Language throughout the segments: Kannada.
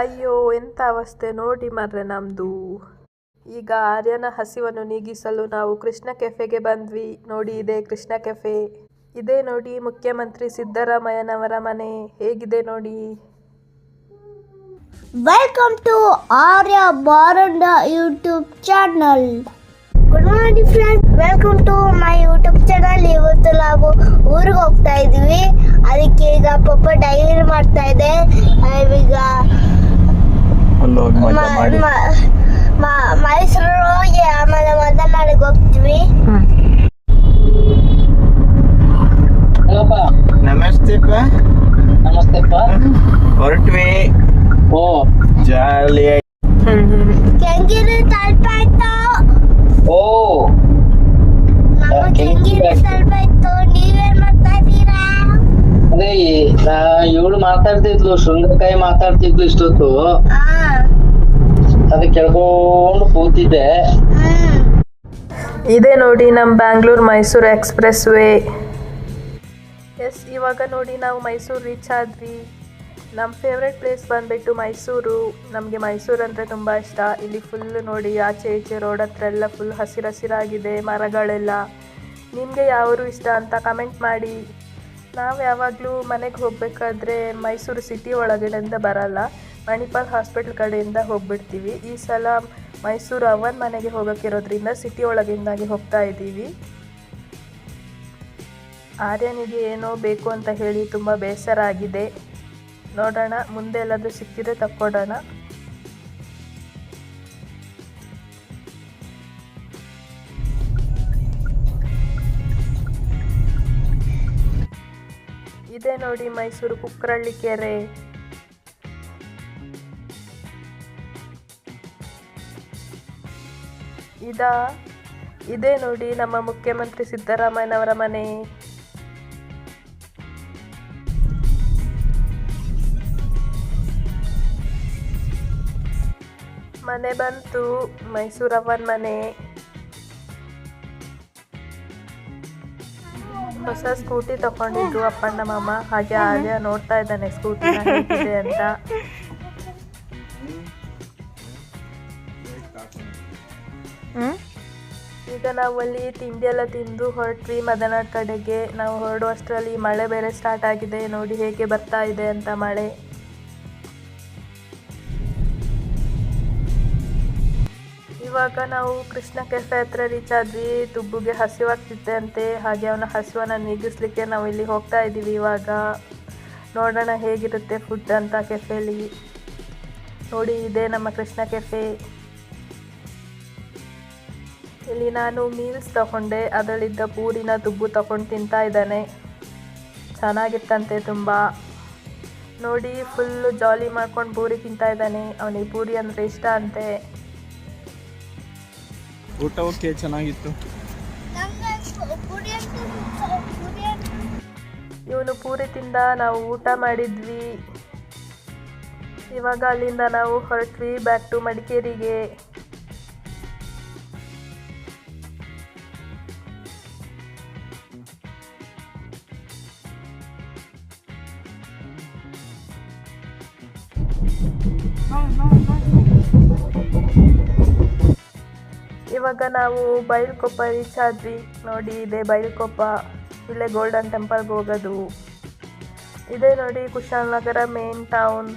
ಅಯ್ಯೋ ಎಂಥ ಅವಸ್ಥೆ ನೋಡಿ ಮರ್ರೆ ನಮ್ಮದು ಈಗ ಆರ್ಯನ ಹಸಿವನ್ನು ನೀಗಿಸಲು ನಾವು ಕೃಷ್ಣ ಕೆಫೆಗೆ ಬಂದ್ವಿ. ನೋಡಿ ಇದೆ ಕೃಷ್ಣ ಕೆಫೆ. ಇದೇ ನೋಡಿ ಮುಖ್ಯಮಂತ್ರಿ ಸಿದ್ದರಾಮಯ್ಯನವರ ಮನೆ. ಹೇಗಿದೆ ನೋಡಿ? Welcome to Arya ಬಾರಂಡ YouTube channel good morning friends welcome to my YouTube channel ಇವತ್ತು ನಾವು ಊರಿಗೆ ಹೋಗ್ತಾ ಇದೀವಿ ಅದಕ್ಕೆ ಈಗ ಪಪ್ಪ ಡೈರಿ ಮಾಡ್ತಾ ಇದೆ. ಅಲ್ಲೋಗಿ ಮಜಾ ಮಾಡಿ. ಮೈಸೂರು ಹೋಗಿ ಆಮೇಲೆ ಮದನಾಡಿಗೆ ಹೋಗ್ತೀವಿ. ಪ ನಮಸ್ತೆ ಪ ಹೊರಟ್ವಿ. ಓ. ಜಾಲಿ ಕೆಂಗಿರಿ ತಲುಪಾಯ್ತು ಓ. ಕೆಂಗಿರಿ ತಲುಪಾಯ್ತು ನೀವೇನ್ ಮಾಡ್ತಾ ಇದ್ದೀರಾ? ಅದೇ ನಾ ಇವಳು ಮಾತಾಡ್ತಿದ್ಲು ಶೃಂಗಕಾಯಿ ಮಾತಾಡ್ತಿದ್ಲು ಇಷ್ಟೊತ್ತು. ಅದೇ ಕೇಳ್ಕೊಂಡು ಕೂತಿದ್ದೆ. ಇದೆ ನೋಡಿ ನಮ್ಮ Bangalore Mysore express way S ಇವಾಗ ನೋಡಿ ನಾವು ಮೈಸೂರು ರೀಚ್ ಆದ್ವಿ. ನಮ್ಮ ಫೇವ್ರೆಟ್ ಪ್ಲೇಸ್ ಬಂದುಬಿಟ್ಟು ಮೈಸೂರು. ನಮಗೆ ಮೈಸೂರು ಅಂದರೆ ತುಂಬ ಇಷ್ಟ. ಇಲ್ಲಿ ಫುಲ್ ನೋಡಿ ಆಚೆ ಈಚೆ ರೋಡ್ ಹತ್ರ ಎಲ್ಲ ಫುಲ್ ಹಸಿರಸಿರಾಗಿದೆ, ಮರಗಳೆಲ್ಲ. ನಿಮಗೆ ಯಾವರು ಇಷ್ಟ ಅಂತ ಕಮೆಂಟ್ ಮಾಡಿ. ನಾವು ಯಾವಾಗಲೂ ಮನೆಗೆ ಹೋಗಬೇಕಾದ್ರೆ ಮೈಸೂರು ಸಿಟಿ ಒಳಗಡೆಯಿಂದ ಬರಲ್ಲ. ಮಣಿಪಾಲ್ ಹಾಸ್ಪಿಟಲ್ ಕಡೆಯಿಂದ ಹೋಗ್ಬಿಡ್ತೀವಿ. ಈ ಸಲ ಮೈಸೂರು ಅವನ್ ಮನೆಗೆ ಹೋಗೋಕ್ಕಿರೋದ್ರಿಂದ ಸಿಟಿ ಒಳಗಿಂದಾಗಿ ಹೋಗ್ತಾ ಇದ್ದೀವಿ. ಆರ್ಯನಿಗೆ ಏನೋ ಬೇಕು ಅಂತ ಹೇಳಿ ತುಂಬ ಬೇಸರ ಆಗಿದೆ. ನೋಡೋಣ, ಮುಂದೆ ಎಲ್ಲಾದರೂ ಸಿಕ್ಕಿದ್ರೆ ತಕ್ಕೊಡೋಣ. ಇದೆ ನೋಡಿ ಮೈಸೂರು ಕುಕ್ಕರಳ್ಳಿ ಕೆರೆ. ಇದಾ. ಇದೇ ನೋಡಿ ನಮ್ಮ ಮುಖ್ಯಮಂತ್ರಿ ಸಿದ್ದರಾಮಯ್ಯನವರ ಮನೆ. ಮನೆ ಬಂತು, ಮೈಸೂರವ್ವನ ಮನೆ. ಹೊಸ ಸ್ಕೂಟಿ ತಗೊಂಡಿದ್ರು ಅಪ್ಪಣ್ಣ ಮಾಮ. ಹಾಗೆ ಆರ್ಯ ನೋಡ್ತಾ ಇದ್ದಾನೆ, ಸ್ಕೂಟಿ ಅಂತ. ಈಗ ನಾವು ಅಲ್ಲಿ ತಿಂಡಿ ಎಲ್ಲ ತಿಂದು ಹೊರಟ್ವಿ ಮದನಾಡ್ ಕಡೆಗೆ. ನಾವು ಹೊರಡುವಷ್ಟರಲ್ಲಿ ಮಳೆ ಬೇರೆ ಸ್ಟಾರ್ಟ್ ಆಗಿದೆ. ನೋಡಿ ಹೇಗೆ ಬರ್ತಾ ಇದೆ ಅಂತ ಮಳೆ. ಇವಾಗ ನಾವು ಕೃಷ್ಣ ಕೆಫೆ ಹತ್ರ ರೀಚ್ ಆದ್ವಿ. ದುಬ್ಬುಗೆ ಹಸಿವಾಗ್ತಿತ್ತೆ ಅಂತೆ. ಹಾಗೆ ಅವನ ಹಸಿವನ್ನ ನೀಗಿಸ್ಲಿಕ್ಕೆ ನಾವು ಇಲ್ಲಿ ಹೋಗ್ತಾ ಇದ್ದೀವಿ ಇವಾಗ. ನೋಡೋಣ ಹೇಗಿರುತ್ತೆ ಫುಡ್ ಅಂತ ಕೆಫೆಲಿ. ನೋಡಿ, ಇದೆ ನಮ್ಮ ಕೃಷ್ಣ ಕೆಫೆ. ಇಲ್ಲಿ ನಾನು ಮೀಲ್ಸ್ ತಗೊಂಡೆ ಅದರಲ್ಲಿದ್ದ ಪೂರಿನ ದುಬ್ಬು ತಗೊಂಡು ತಿಂತಾ ಇದ್ದಾನೆ. ಚೆನ್ನಾಗಿತ್ತಂತೆ ತುಂಬ. ನೋಡಿ ಫುಲ್ಲು ಜಾಲಿ ಮಾಡ್ಕೊಂಡು ಪೂರಿ ತಿಂತಾ ಇದ್ದಾನೆ. ಅವನಿಗೆ ಪೂರಿ ಅಂದರೆ ಇಷ್ಟ ಅಂತೆ. ಊಟ ಓಕೆ ಚೆನ್ನಾಗಿತ್ತು. ಇವನು ಪೂರಿ ತಿಂದ ನಾವು ಊಟ ಮಾಡಿದ್ವಿ. ಇವಾಗ ಅಲ್ಲಿಂದ ನಾವು ಹೊರಟ್ವಿ ಬ್ಯಾಕ್ ಟು ಮಡಿಕೇರಿಗೆ. ಇವಾಗ ನಾವು ಬೈಲ್ಕೊಪ್ಪ ರೀಚ್ ಆದ್ವಿ. ನೋಡಿ ಇದೆ ಬೈಲ್ಕೊಪ್ಪ ಇಲ್ಲೇ ಗೋಲ್ಡನ್ ಟೆಂಪಲ್ಗೆ ಹೋಗೋದು. ಇದೇ ನೋಡಿ ಕುಶಾಲನಗರ ಮೇನ್ ಟೌನ್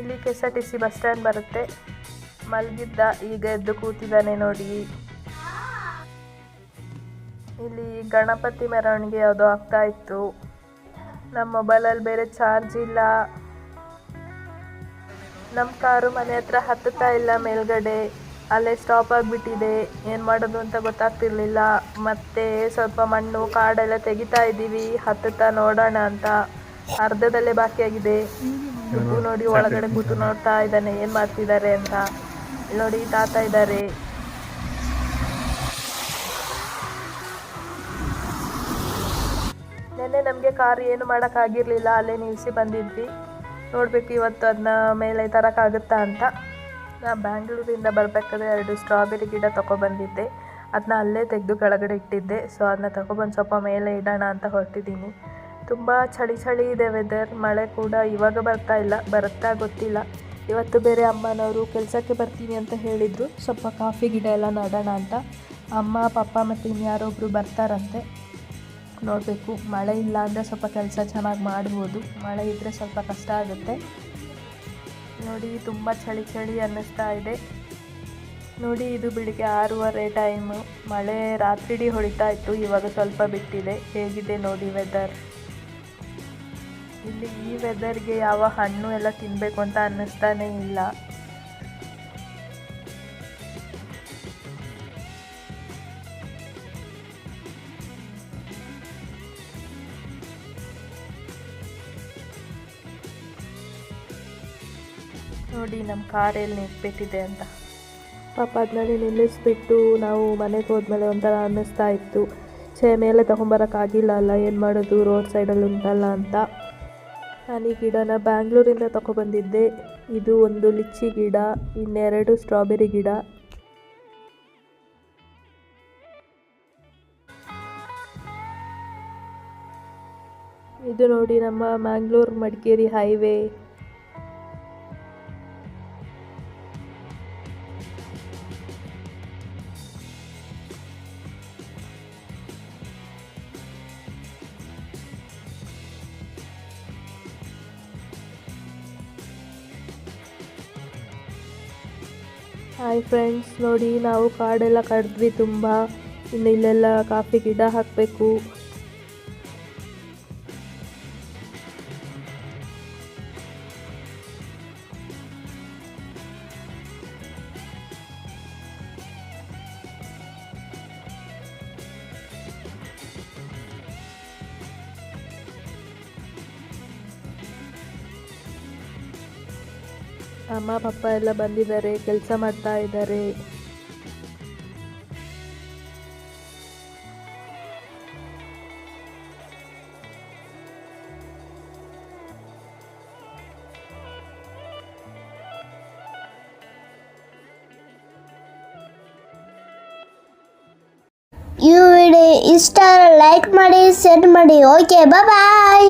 ಇಲ್ಲಿ K S R T C bus stand ಬರುತ್ತೆ. ಮಲಗಿದ್ದ, ಈಗ ಎದ್ದು ಕೂತಿದ್ದಾನೆ ನೋಡಿ. ಇಲ್ಲಿ ಗಣಪತಿ ಮೆರವಣಿಗೆ ಯಾವುದೋ ಆಗ್ತಾ ಇತ್ತು. ನಮ್ಮ ಮೊಬೈಲಲ್ಲಿ ಬೇರೆ ಚಾರ್ಜ್ ಇಲ್ಲ. ನಮ್ಮ ಕಾರು ಮನೆ ಹತ್ರ ಹತ್ತುತ್ತಾ ಇಲ್ಲ ಮೇಲ್ಗಡೆ. ಅಲ್ಲೇ ಸ್ಟಾಪ್ ಆಗಿಬಿಟ್ಟಿದೆ. ಏನು ಮಾಡೋದು ಅಂತ ಗೊತ್ತಾಗ್ತಿರ್ಲಿಲ್ಲ. ಮತ್ತೆ ಸ್ವಲ್ಪ ಮಣ್ಣು, ಕಾಡೆಲ್ಲ ತೆಗಿತಾ ಇದ್ದೀವಿ. ಹತ್ತುತ್ತಾ ನೋಡೋಣ ಅಂತ. ಅರ್ಧದಲ್ಲೇ ಬಾಕಿಯಾಗಿದೆ ದುಡ್ಡು ನೋಡಿ ಒಳಗಡೆ ಕೂತು ನೋಡ್ತಾ ಇದ್ದಾನೆ. ಏನು ಮಾಡ್ತಿದ್ದಾರೆ ಅಂತ. ನೋಡಿ, ತಾತ ಇದ್ದಾರೆ. ನೆನ್ನೆ ನಮಗೆ ಕಾರ್ ಏನು ಮಾಡೋಕ್ಕಾಗಿರಲಿಲ್ಲ. ಅಲ್ಲೇ ನಿಲ್ಲಿಸಿ ಬಂದಿದ್ವಿ. ನೋಡಬೇಕು ಇವತ್ತು ಅದನ್ನ ಮೇಲೆ ತರೋಕ್ಕಾಗುತ್ತಾ ಅಂತ. ನಾನು ಬ್ಯಾಂಗ್ಳೂರಿಂದ ಬರಬೇಕಾದ್ರೆ ಎರಡು ಸ್ಟ್ರಾಬೆರಿ ಗಿಡ ತೊಗೊಬಂದಿದ್ದೆ. ಅದನ್ನ ಅಲ್ಲೇ ತೆಗೆದು ಕೆಳಗಡೆ ಇಟ್ಟಿದ್ದೆ. ಸೊ ಅದನ್ನ ತೊಗೊಬಂದು ಸ್ವಲ್ಪ ಮೇಲೆ ಇಡೋಣ ಅಂತ ಹೊರಟಿದ್ದೀನಿ. ತುಂಬ ಚಳಿ ಚಳಿ ಇದೆ ವೆದರ್ ಮಳೆ ಕೂಡ ಇವಾಗ ಬರ್ತಾ ಇಲ್ಲ. ಬರುತ್ತಾ ಗೊತ್ತಿಲ್ಲ. ಇವತ್ತು ಬೇರೆ ಅಮ್ಮನವರು ಕೆಲಸಕ್ಕೆ ಬರ್ತೀನಿ ಅಂತ ಹೇಳಿದರು. ಸ್ವಲ್ಪ ಕಾಫಿ ಗಿಡ ಎಲ್ಲ ನಡೋಣ ಅಂತ. ಅಮ್ಮ, ಪಪ್ಪ ಮತ್ತು ಇನ್ಯಾರೊಬ್ಬರು ಬರ್ತಾರಂತೆ. ನೋಡಬೇಕು. ಮಳೆ ಇಲ್ಲ ಅಂದರೆ ಸ್ವಲ್ಪ ಕೆಲಸ ಚೆನ್ನಾಗಿ ಮಾಡ್ಬೋದು. ಮಳೆ ಇದ್ದರೆ ಸ್ವಲ್ಪ ಕಷ್ಟ ಆಗುತ್ತೆ. ನೋಡಿ, ತುಂಬ ಚಳಿ ಚಳಿ ಅನ್ನಿಸ್ತಾ ಇದೆ. ನೋಡಿ, ಇದು ಬೆಳಿಗ್ಗೆ ಆರೂವರೆ ಟೈಮು ಮಳೆ ರಾತ್ರಿಡೀ ಹೊಡಿತಾ ಇತ್ತು. ಇವಾಗ ಸ್ವಲ್ಪ ಬಿಟ್ಟಿದೆ. ಹೇಗಿದೆ ನೋಡಿ ವೆದರ್ ಇಲ್ಲಿ ಈ ವೆದರ್ಗೆ ಯಾವ ಹಣ್ಣು ಎಲ್ಲ ತಿನ್ನಬೇಕು ಅಂತ ಅನ್ನಿಸ್ತಾನೇ ಇಲ್ಲ. ನೋಡಿ ನಮ್ಮ ಕಾರೆಲ್ಲಿ ನಿಂತ್ಬಿಟ್ಟಿದೆ ಅಂತ. ಪಾಪ ಅದನ್ನಲ್ಲಿ ನಿಲ್ಲಿಸ್ಬಿಟ್ಟು ನಾವು ಮನೆಗೆ ಹೋದ್ಮೇಲೆ ಒಂಥರ ಅನ್ನಿಸ್ತಾ ಇತ್ತು. ಛೇ, ಮೇಲೆ ತೊಗೊಂಬರೋಕ್ಕಾಗಿಲ್ಲ ಅಲ್ಲ, ಏನು ಮಾಡೋದು, ರೋಡ್ ಸೈಡಲ್ಲಿ ಉಂಟಲ್ಲ ಅಂತ. ನಾನು ಈ ಗಿಡನ ಬ್ಯಾಂಗ್ಳೂರಿಂದ ತೊಗೊಬಂದಿದ್ದೆ. ಇದು ಒಂದು ಲಿಚ್ಚಿ ಗಿಡ, ಇನ್ನೆರಡು ಸ್ಟ್ರಾಬೆರಿ ಗಿಡ. ಇದು ನೋಡಿ ನಮ್ಮ Mangalore Madikeri highway. Hi friends ನೋಡಿ ನಾವು ಕಾಡೆಲ್ಲ ಕಡಿದ್ವಿ ತುಂಬ. ಇನ್ನು ಇಲ್ಲೆಲ್ಲ ಕಾಫಿ ಗಿಡ ಹಾಕಬೇಕು. ಅಮ್ಮ, ಪಪ್ಪ ಎಲ್ಲ ಬಂದಿದ್ದಾರೆ, ಕೆಲಸ ಮಾಡ್ತಾ ಇದ್ದಾರೆ. ವಿಡಿಯೋ ಇಷ್ಟ ಲೈಕ್ ಮಾಡಿ ಶೇರ್ ಮಾಡಿ. Okay bye